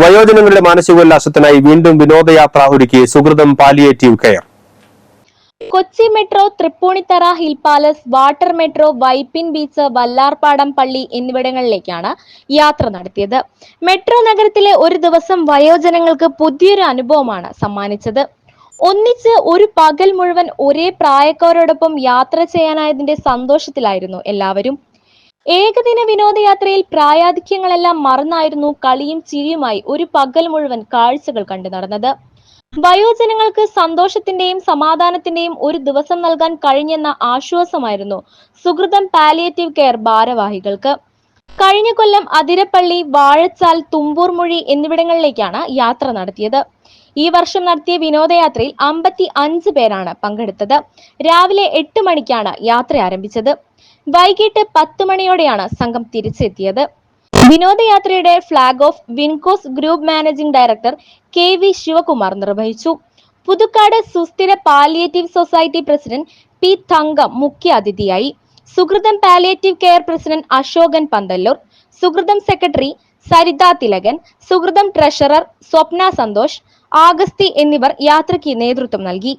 വയോജനങ്ങളുടെ മാനസികോല്ലാസത്തിനായി വീണ്ടും വിനോദയാത്ര ഒരുക്കി Suhrutham palliative care. Kochi metro Thrippunithura hill palace water metro Vypin beach Vallarpadam പള്ളി എന്നിവിടങ്ങളിലേക്കാണ് യാത്ര നടത്തിയത്. മെട്രോ നഗരത്തിലെ ഒരു ദിവസം വയോജനങ്ങൾക്ക് പുതിയൊരു അനുഭവമാണ് സമ്മാനിച്ചത്. ഒന്നിച്ച് ഒരു പകൽ മുഴുവൻ ഒരേ പ്രായക്കാരോടൊപ്പം യാത്ര ചെയ്യാനായതിന്റെ സന്തോഷത്തിലായിരുന്നു എല്ലാവരും. ഏകദിന വിനോദയാത്രയിൽ പ്രായാധിക്യങ്ങളെല്ലാം മറന്നായിരുന്നു കളിയും ചിരിയുമായി ഒരു പകൽ മുഴുവൻ കാഴ്ചകൾ കണ്ടു നടന്നത്. വയോജനങ്ങൾക്ക് സന്തോഷത്തിന്റെയും സമാധാനത്തിന്റെയും ഒരു ദിവസം നൽകാൻ കഴിഞ്ഞെന്ന ആശ്വാസമായിരുന്നു സുഹൃതം പാലിയേറ്റീവ് കെയർ ഭാരവാഹികൾക്ക്. കഴിഞ്ഞ കൊല്ലം അതിരപ്പള്ളി വാഴച്ചാൽ തുമ്പൂർമൊഴി എന്നിവിടങ്ങളിലേക്കാണ് യാത്ര നടത്തിയത്. ഈ വർഷം നടത്തിയ വിനോദയാത്രയിൽ അമ്പത്തി അഞ്ച് പേരാണ് പങ്കെടുത്തത്. രാവിലെ എട്ട് മണിക്കാണ് യാത്ര ആരംഭിച്ചത്. വൈകിട്ട് പത്ത് മണിയോടെയാണ് സംഘം തിരിച്ചെത്തിയത്. വിനോദയാത്രയുടെ flag off Wincos group managing director K V Sivakumar നിർവഹിച്ചു. Puthukkad Susthira palliative society president P Thankam മുഖ്യ അതിഥിയായി. Suhrutham palliative care president Ashokan Panthalloor Suhrutham secretary Saritha Thilakan സുഹൃതം ട്രഷറർ സ്വപ്ന സന്തോഷ് ആഗസ്തി എന്നിവർ യാത്രയ്ക്ക് നേതൃത്വം നൽകി.